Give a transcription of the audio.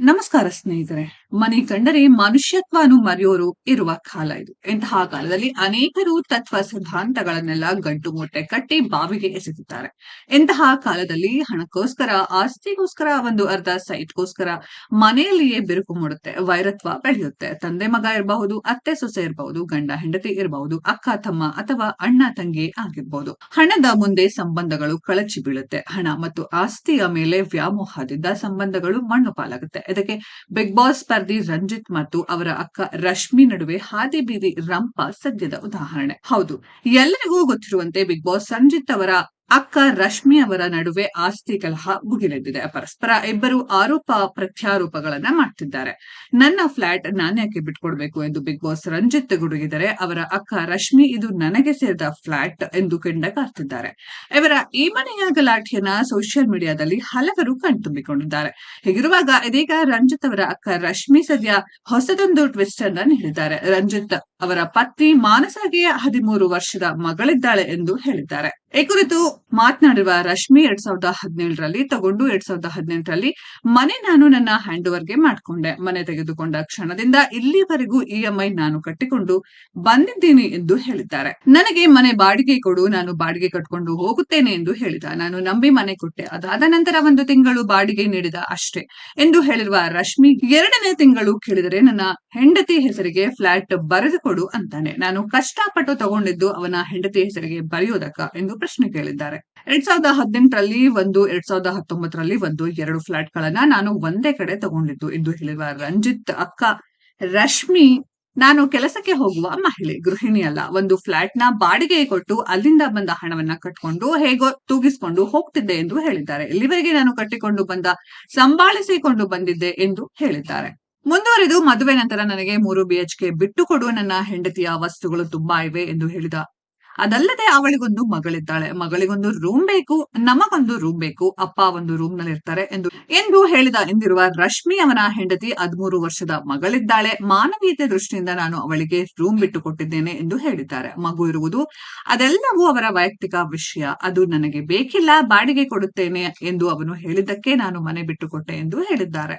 ನಮಸ್ಕಾರ ಸ್ನೇಹಿತರೆ. ಮನೆ ಕಂಡರೆ ಮನುಷ್ಯತ್ವನು ಮರೆಯೋರು ಇರುವ ಕಾಲ ಇದು. ಇಂತಹ ಕಾಲದಲ್ಲಿ ಅನೇಕರು ತತ್ವ ಸಿದ್ಧಾಂತಗಳನ್ನೆಲ್ಲ ಗಂಟು ಮೂಟೆ ಕಟ್ಟಿ ಬಾವಿಗೆ ಎಸೆದಿದ್ದಾರೆ. ಇಂತಹ ಕಾಲದಲ್ಲಿ ಹಣಕ್ಕೋಸ್ಕರ, ಆಸ್ತಿಗೋಸ್ಕರ, ಒಂದು ಅರ್ಧ ಸೈಟ್ಗೋಸ್ಕರ ಮನೆಯಲ್ಲಿಯೇ ಬಿರುಕು ಮೂಡುತ್ತೆ, ವೈರತ್ವ ಬೆಳೆಯುತ್ತೆ. ತಂದೆ ಮಗ ಇರಬಹುದು, ಅತ್ತೆ ಸೊಸೆ ಇರಬಹುದು, ಗಂಡ ಹೆಂಡತಿ ಇರಬಹುದು, ಅಕ್ಕ ತಮ್ಮ ಅಥವಾ ಅಣ್ಣ ತಂಗಿ ಆಗಿರ್ಬಹುದು ಹಣದ ಮುಂದೆ ಸಂಬಂಧಗಳು ಕಳಚಿ ಬೀಳುತ್ತೆ. ಹಣ ಮತ್ತು ಆಸ್ತಿಯ ಮೇಲೆ ವ್ಯಾಮೋಹದಿಂದ ಸಂಬಂಧಗಳು ಮಣ್ಣು ಪಾಲಾಗುತ್ತೆ. ಇದಕ್ಕೆ ಬಿಗ್ ಬಾಸ್ ಸ್ಪರ್ಧಿ ರಂಜಿತ್ ಮತ್ತು ಅವರ ಅಕ್ಕ ರಶ್ಮಿ ನಡುವೆ ಹಾದಿ ಬೀದಿ ರಂಪ ಸದ್ಯದ ಉದಾಹರಣೆ. ಹೌದು, ಎಲ್ಲರಿಗೂ ಗೊತ್ತಿರುವಂತೆ ಬಿಗ್ ಬಾಸ್ ರಂಜಿತ್ ಅವರ ಅಕ್ಕ ರಶ್ಮಿ ಅವರ ನಡುವೆ ಆಸ್ತಿ ಕಲಹ ಭುಗಿಲೆದ್ದಿದೆ ಪರಸ್ಪರ ಇಬ್ಬರು ಆರೋಪ ಪ್ರತ್ಯಾರೋಪಗಳನ್ನ ಮಾಡ್ತಿದ್ದಾರೆ. ನನ್ನ ಫ್ಲಾಟ್ ನಾನ್ಯಾಕೆ ಬಿಟ್ಕೊಡ್ಬೇಕು ಎಂದು ಬಿಗ್ ಬಾಸ್ ರಂಜಿತ್ ಗುಡುಗಿದರೆ ಅವರ ಅಕ್ಕ ರಶ್ಮಿ ಇದು ನನಗೆ ಸೇರಿದ ಫ್ಲಾಟ್ ಎಂದು ಕೆಂಡಕಾರ್ತಿದ್ದಾರೆ. ಇವರ ಈ ಮನೆಯ ಗಲಾಟೆಯನ್ನ ಸೋಷಿಯಲ್ ಮೀಡಿಯಾದಲ್ಲಿ ಹಲವರು ಕಣ್ತುಂಬಿಕೊಂಡಿದ್ದಾರೆ. ಹೀಗಿರುವಾಗ ಇದೀಗ ರಂಜಿತ್ ಅವರ ಅಕ್ಕ ರಶ್ಮಿ ಸದ್ಯ ಹೊಸದೊಂದು ಟ್ವಿಸ್ಟ್ ಅನ್ನ ನೀಡಿದ್ದಾರೆ. ರಂಜಿತ್ ಅವರ ಪತ್ನಿ ಮಾನಸಾಗಿಯ ಹದಿಮೂರು ವರ್ಷದ ಮಗಳಿದ್ದಾಳೆ ಎಂದು ಹೇಳಿದ್ದಾರೆ. ಈ ಕುರಿತು ಮಾತನಾಡಿರುವ ರಶ್ಮಿ ಎರಡ್ ಸಾವಿರದ ಹದಿನೇಳರಲ್ಲಿ ತಗೊಂಡು ಎರಡ್ ಸಾವಿರದ ಹದಿನೆಂಟರಲ್ಲಿ ಮನೆ ನಾನು ನನ್ನ ಹ್ಯಾಂಡ್ ಓವರ್ಗೆ ಮಾಡ್ಕೊಂಡೆ. ಮನೆ ತೆಗೆದುಕೊಂಡ ಕ್ಷಣದಿಂದ ಇಲ್ಲಿವರೆಗೂ ಇಎಂಐ ನಾನು ಕಟ್ಟಿಕೊಂಡು ಬಂದಿದ್ದೀನಿ ಎಂದು ಹೇಳಿದ್ದಾರೆ. ನನಗೆ ಮನೆ ಬಾಡಿಗೆ ಕೊಡು, ನಾನು ಬಾಡಿಗೆ ಕಟ್ಕೊಂಡು ಹೋಗುತ್ತೇನೆ ಎಂದು ಹೇಳಿದ. ನಾನು ನಂಬಿ ಮನೆ ಕೊಟ್ಟೆ. ಅದಾದ ನಂತರ ಒಂದು ತಿಂಗಳು ಬಾಡಿಗೆ ನೀಡಿದ ಅಷ್ಟೇ ಎಂದು ಹೇಳಿರುವ ರಶ್ಮಿ ಎರಡನೇ ತಿಂಗಳು ಕೇಳಿದರೆ ನನ್ನ ಹೆಂಡತಿ ಹೆಸರಿಗೆ ಫ್ಲಾಟ್ ಬರೆದುಕೊಡು ಅಂತಾನೆ. ನಾನು ಕಷ್ಟಪಟ್ಟು ತಗೊಂಡಿದ್ದು ಅವನ ಹೆಂಡತಿ ಹೆಸರಿಗೆ ಬರೆಯೋದಕ್ಕ ಎಂದು ಪ್ರಶ್ನೆ ಕೇಳಿದ್ದಾರೆ. ಎರಡ್ ಸಾವಿರದ ಹದಿನೆಂಟರಲ್ಲಿ ಒಂದು, ಎರಡ್ ಸಾವಿರದ ಹತ್ತೊಂಬತ್ತರಲ್ಲಿ ಒಂದು, ಎರಡು ಫ್ಲಾಟ್ ಗಳನ್ನ ನಾನು ಒಂದೇ ಕಡೆ ತಗೊಂಡಿದ್ದು ಎಂದು ಹೇಳಿರುವ ರಂಜಿತ್ ಅಕ್ಕ. ರಶ್ಮಿ, ನಾನು ಕೆಲಸಕ್ಕೆ ಹೋಗುವ ಮಹಿಳೆ, ಗೃಹಿಣಿ ಅಲ್ಲ. ಒಂದು ಫ್ಲಾಟ್ನ ಬಾಡಿಗೆ ಕೊಟ್ಟು ಅಲ್ಲಿಂದ ಬಂದ ಹಣವನ್ನ ಕಟ್ಕೊಂಡು ಹೇಗೋ ತೂಗಿಸ್ಕೊಂಡು ಹೋಗ್ತಿದ್ದೆ ಎಂದು ಹೇಳಿದ್ದಾರೆ. ಇಲ್ಲಿವರೆಗೆ ನಾನು ಕಟ್ಟಿಕೊಂಡು ಬಂದ, ಸಂಭಾಳಿಸಿಕೊಂಡು ಬಂದಿದ್ದೆ ಎಂದು ಹೇಳಿದ್ದಾರೆ. ಮುಂದುವರೆದು ಮದುವೆ ನಂತರ ನನಗೆ ಮೂರು ಬಿಎಚ್ಕೆ ಬಿಟ್ಟು ಕೊಡುವ ನನ್ನ ಹೆಂಡತಿಯ ವಸ್ತುಗಳು ತುಂಬಾ ಇವೆ ಎಂದು ಹೇಳಿದ. ಅದಲ್ಲದೆ ಅವಳಿಗೊಂದು ಮಗಳಿದ್ದಾಳೆ. ಮಗಳಿಗೊಂದು ರೂಮ್ ಬೇಕು, ನಮಗೊಂದು ರೂಮ್ ಬೇಕು, ಅಪ್ಪ ಒಂದು ರೂಮ್ನಲ್ಲಿ ಇರ್ತಾರೆ ಎಂದು ಎಂದು ಹೇಳಿದ ಎಂದಿರುವ ರಶ್ಮಿ ಅವನ ಹೆಂಡತಿ ಹದಿಮೂರು ವರ್ಷದ ಮಗಳಿದ್ದಾಳೆ. ಮಾನವೀಯತೆ ದೃಷ್ಟಿಯಿಂದ ನಾನು ಅವಳಿಗೆ ರೂಮ್ ಬಿಟ್ಟು ಕೊಟ್ಟಿದ್ದೇನೆ ಎಂದು ಹೇಳಿದ್ದಾರೆ. ಮಗು ಇರುವುದು ಅದೆಲ್ಲವೂ ಅವರ ವೈಯಕ್ತಿಕ ವಿಷಯ. ಅದು ನನಗೆ ಬೇಕಿಲ್ಲ, ಬಾಡಿಗೆ ಕೊಡುತ್ತೇನೆ ಎಂದು ಅವನು ಹೇಳಿದ್ದಕ್ಕೆ ನಾನು ಮನೆ ಬಿಟ್ಟು ಕೊಟ್ಟೆ ಎಂದು ಹೇಳಿದ್ದಾರೆ.